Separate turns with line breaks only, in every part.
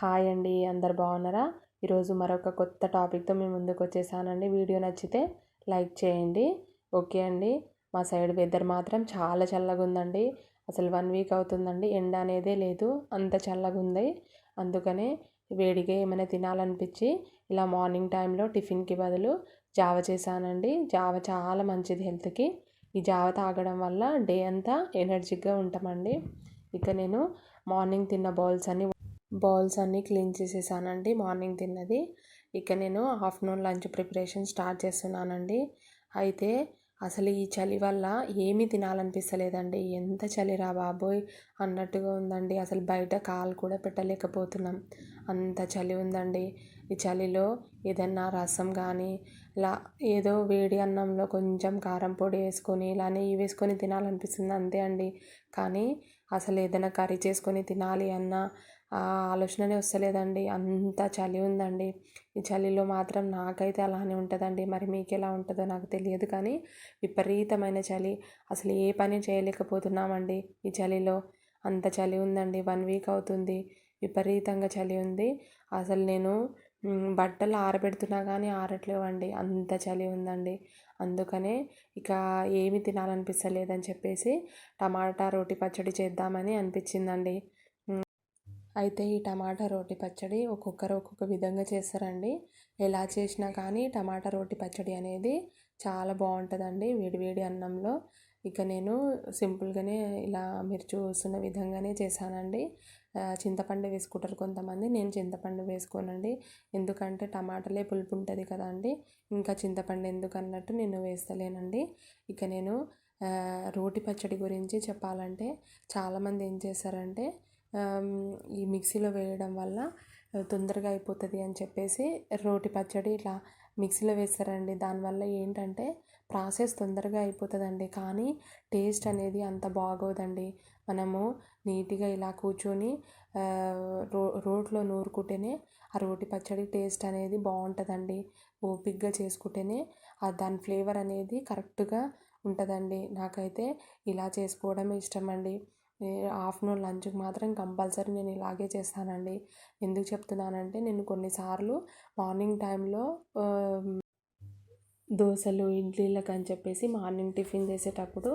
Hi అండి అందరు బాగున్నారా? ఈరోజు మరొక కొత్త టాపిక్తో మేము ముందుకు వచ్చేసానండి. వీడియో నచ్చితే లైక్ చేయండి. ఓకే అండి మా సైడ్ వెదర్ మాత్రం చాలా చల్లగా ఉందండి అసలు వన్ వీక్ అవుతుందండి ఎండ అనేదే లేదు అంత చల్లగా ఉంది అందుకనే వేడిగా ఏమైనా తినాలనిపించి ఇలా మార్నింగ్ టైంలో టిఫిన్కి బదులు జావ చేశానండి. జావ చాలా మంచిది హెల్త్కి. ఈ జావ తాగడం వల్ల డే అంతా ఎనర్జిక్గా ఉంటామండి. ఇక నేను మార్నింగ్ తిన్న బౌల్స్ అన్ని బౌల్స్ అన్నీ క్లీన్ చేసేసానండి మార్నింగ్ తిన్నది. ఇక నేను ఆఫ్టర్నూన్ లంచ్ ప్రిపరేషన్ స్టార్ట్ చేస్తున్నానండి. అయితే అసలు ఈ చలి వల్ల ఏమీ తినాలనిపిస్తలేదండి. ఎంత చలిరా బాబోయ్ అన్నట్టుగా ఉందండి. అసలు బయట కాలు కూడా పెట్టలేకపోతున్నాం. అంత చలి ఉందండి. ఈ చలిలో ఏదన్నా రసం కానీ ఇలా ఏదో వేడి అన్నంలో కొంచెం కారం పొడి వేసుకొని ఇలానే ఇవి వేసుకొని తినాలనిపిస్తుంది అంతే అండి. కానీ అసలు ఏదైనా కర్రీ చేసుకొని తినాలి అన్నా ఆలోచననే వస్తలేదండి. అంత చలి ఉందండి. ఈ చలిలో మాత్రం నాకైతే అలానే ఉంటుందండి. మరి మీకు ఎలా ఉంటుందో నాకు తెలియదు కానీ విపరీతమైన చలి. అసలు ఏ పని చేయలేకపోతున్నామండి ఈ చలిలో. అంత చలి ఉందండి. వన్ వీక్ అవుతుంది. విపరీతంగా చలి ఉంది. అసలు నేను బట్టలు ఆరబెడుతున్నా కానీ ఆరట్లేవండి. అంత చలి ఉందండి. అందుకనే ఇక ఏమి తినాలనిపిస్తలేదని చెప్పేసి టమాటా రోటి పచ్చడి చేద్దామని అనిపించిందండి. అయితే ఈ టమాటా రోటి పచ్చడి ఒక్కొక్కరు ఒక్కొక్క విధంగా చేస్తారండి. ఎలా చేసినా కానీ టమాటా రోటి పచ్చడి అనేది చాలా బాగుంటుందండి వేడివేడి అన్నంలో. ఇక నేను సింపుల్గానే ఇలా మీరు చూస్తున్న విధంగానే చేశానండి. చింతపండు వేసుకుంటారు కొంతమంది నేను చింతపండు వేసుకోనండి. ఎందుకంటే టమాటాలే పులుపు ఉంటుంది కదండి. ఇంకా చింతపండు ఎందుకు అన్నట్టు నేను వేస్తలేనండి. ఇక నేను రోటి పచ్చడి గురించి చెప్పాలంటే చాలామంది ఏం చేస్తారంటే ఈ మిక్సీలో వేయడం వల్ల తొందరగా అయిపోతుంది అని చెప్పేసి రోటి పచ్చడి ఇట్లా మిక్సీలో వేస్తారండి. దానివల్ల ఏంటంటే ప్రాసెస్ తొందరగా అయిపోతుందండి. కానీ టేస్ట్ అనేది అంత బాగోదండి. మనము నీట్గా ఇలా కూర్చొని రో రోట్లో నూరుకుంటేనే ఆ రోటి పచ్చడి టేస్ట్ అనేది బాగుంటుందండి. ఓపిక్గా చేసుకుంటేనే దాని ఫ్లేవర్ అనేది కరెక్ట్గా ఉంటుందండి. నాకైతే ఇలా చేసుకోవడమే ఇష్టం అండి ఆఫ్టర్నూన్ లంచ్కి మాత్రం కంపల్సరీ నేను ఇలాగే చేస్తానండి. ఎందుకు చెప్తున్నానంటే నేను కొన్నిసార్లు మార్నింగ్ టైంలో దోశలు ఇడ్లీలకు అని చెప్పేసి మార్నింగ్ టిఫిన్ చేసేటప్పుడు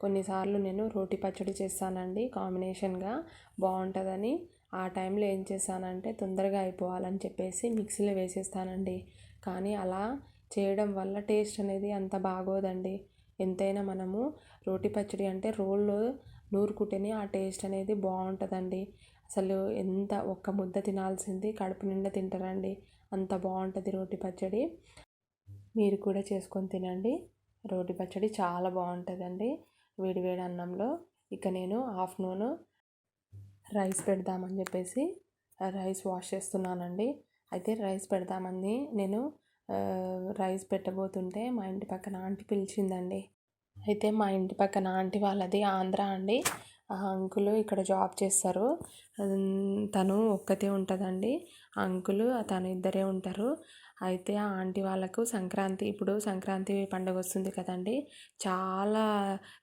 కొన్నిసార్లు నేను రోటి పచ్చడి చేస్తానండి. కాంబినేషన్గా బాగుంటుందని ఆ టైంలో ఏం చేస్తానంటే తొందరగా అయిపోవాలని చెప్పేసి మిక్సీలో వేసేస్తానండి. కానీ అలా చేయడం వల్ల టేస్ట్ అనేది అంత బాగోదండి. ఎంతైనా మనము రోటి పచ్చడి అంటే రోల్లో నూరుకుంటేనే ఆ టేస్ట్ అనేది బాగుంటుందండి. అసలు ఎంత ఒక్క ముద్ద తినాల్సింది కడుపు నిండా తింటారండి. అంత బాగుంటుంది రోటి పచ్చడి. మీరు కూడా చేసుకొని తినండి. రోటి పచ్చడి చాలా బాగుంటుందండి. వేడివేడి అన్నంలో ఇక నేను ఆఫ్టర్నూన్ రైస్ పెడదామని చెప్పేసి రైస్ వాష్ చేస్తున్నానండి. అయితే రైస్ పెడదామని నేను రైస్ పెట్టబోతుంటే మా ఇంటి పక్కన ఆంటీ పిలిచిందండి. అయితే మా ఇంటి పక్కన ఆంటీ వాళ్ళది ఆంధ్ర అండి. ఆ అంకుల్ ఇక్కడ జాబ్ చేస్తారు. తను ఒక్కతే ఉంటుందండి. అంకుల్ తను ఇద్దరే ఉంటారు. అయితే ఆ ఆంటీ వాళ్ళకు సంక్రాంతి ఇప్పుడు సంక్రాంతి పండుగ వస్తుంది కదండి. చాలా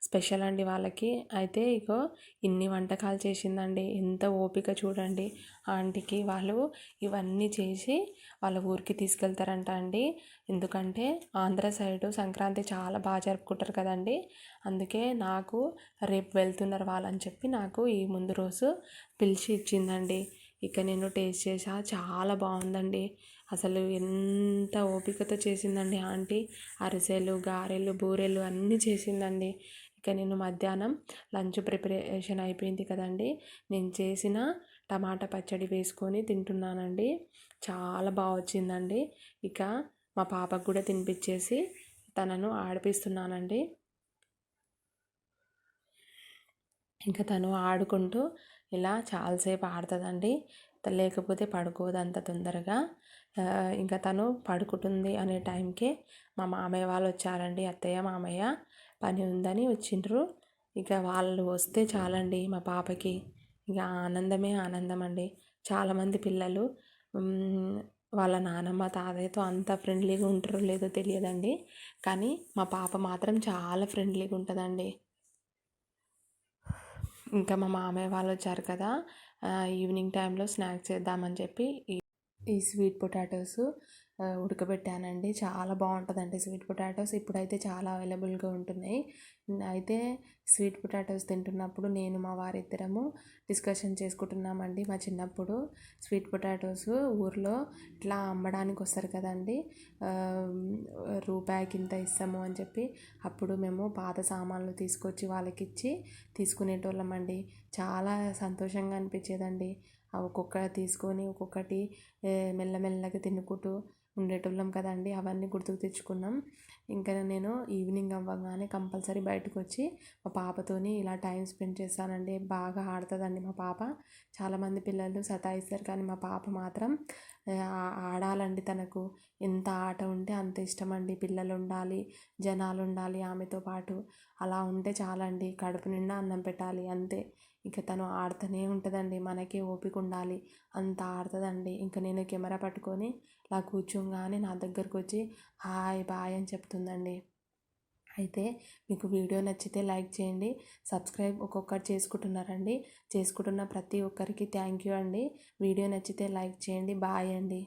స్పెషల్ అండి వాళ్ళకి. అయితే ఇగో ఇన్ని వంటకాలు చేసిందండి. ఎంత ఓపిక చూడండి. ఆంటీకి వాళ్ళు ఇవన్నీ చేసి వాళ్ళ ఊరికి తీసుకెళ్తారంట అండి. ఎందుకంటే ఆంధ్ర సైడు సంక్రాంతి చాలా బాగా జరుపుకుంటారు కదండి. అందుకే నాకు రేపు వెళ్తున్నారు వాళ్ళని చెప్పి నాకు ఈ ముందు రోజు పిలిచి ఇచ్చిందండి. ఇక నేను టేస్ట్ చేసా చాలా బాగుందండి. అసలు ఎంత ఓపికతో చేసిందండి ఆంటీ. అరిసెలు గారెలు బూరెలు అన్నీ చేసిందండి. ఇక నేను మధ్యాహ్నం లంచ్ ప్రిపరేషన్ అయిపోయింది కదండి. నేను చేసిన టమాటా పచ్చడి వేసుకొని తింటున్నానండి. చాలా బాగా వచ్చిందండి. ఇక మా పాపకు కూడా తినిపించేసి తనను ఆడిపిస్తున్నానండి. ఇంకా తను ఆడుకుంటూ ఇలా చాలాసేపు ఆడుతుందండి. లేకపోతే పడుకోదు అంత తొందరగా. ఇంకా తను పడుకుంటుంది అనే టైంకే మా మామయ్య వాళ్ళు వచ్చారండి. అత్తయ్య మామయ్య పని ఉందని వచ్చిండ్రు. ఇక వాళ్ళు వస్తే చాలండి మా పాపకి. ఇక ఆనందమే ఆనందం అండి చాలామంది పిల్లలు వాళ్ళ నానమ్మ తాతయ్యతో అంత ఫ్రెండ్లీగా ఉంటారో లేదో తెలియదండి. కానీ మా పాప మాత్రం చాలా ఫ్రెండ్లీగా ఉంటుందండి. ఇంకా మా మామయ్య వాళ్ళు వచ్చారు కదా ఈవినింగ్ టైంలో స్నాక్స్ చేద్దామని చెప్పి ఈ స్వీట్ పొటాటోస్ ఉడకబెట్టానండి. చాలా బాగుంటుందండి స్వీట్ పొటాటోస్. ఇప్పుడైతే చాలా అవైలబుల్గా ఉంటున్నాయి. అయితే స్వీట్ పొటాటోస్ తింటున్నప్పుడు నేను మా వారిద్దరము డిస్కషన్ చేసుకుంటున్నామండి మా చిన్నప్పుడు. స్వీట్ పొటాటోస్ ఊర్లో ఇట్లా అమ్మడానికి వస్తారు కదండి. రూపాయికి ఇంత ఇస్తాము అని చెప్పి అప్పుడు మేము పాత సామాన్లు తీసుకొచ్చి వాళ్ళకి ఇచ్చి తీసుకునేటోళ్ళమండి. చాలా సంతోషంగా అనిపించేదండి. ఒక్కొక్క ఒక్కొక్కటి తీసుకొని ఒక్కొక్కటి మెల్లమెల్లగా తినుకుంటూ ఉండేటోళ్ళం కదండి అవన్నీ గుర్తుకు తెచ్చుకున్నాం. ఇంకా నేను ఈవినింగ్ అవ్వగానే కంపల్సరీ బయటకు వచ్చి మా పాపతోని ఇలా టైం స్పెండ్ చేస్తానండి బాగా ఆడుతుందండి మా పాప. చాలామంది పిల్లలు సతాయిస్తారు కానీ మా పాప మాత్రం ఆడాలండి తనకు. ఎంత ఆట ఉంటే అంత ఇష్టం అండి పిల్లలు ఉండాలి జనాలు ఉండాలి ఆమెతో పాటు. అలా ఉంటే చాలండి. కడుపు నిండా అన్నం పెట్టాలి అంతే. ఇక తను ఆడుతూనే ఉంటుందండి. మనకే ఓపిక ఉండాలి. అంత ఆడుతుందండి. ఇంకా నేను కెమెరా పట్టుకొని ఇలా కూర్చోగానే నా దగ్గరకు వచ్చి హాయ్ బాయ్ అని చెప్తుందండి. అయితే మీకు వీడియో నచ్చితే లైక్ చేయండి సబ్స్క్రైబ్ ఒక్కొక్కటి చేసుకుంటున్నారండి. చేసుకుంటున్న ప్రతి ఒక్కరికి థ్యాంక్ యూ అండి. వీడియో నచ్చితే లైక్ చేయండి. బాయ్ అండి.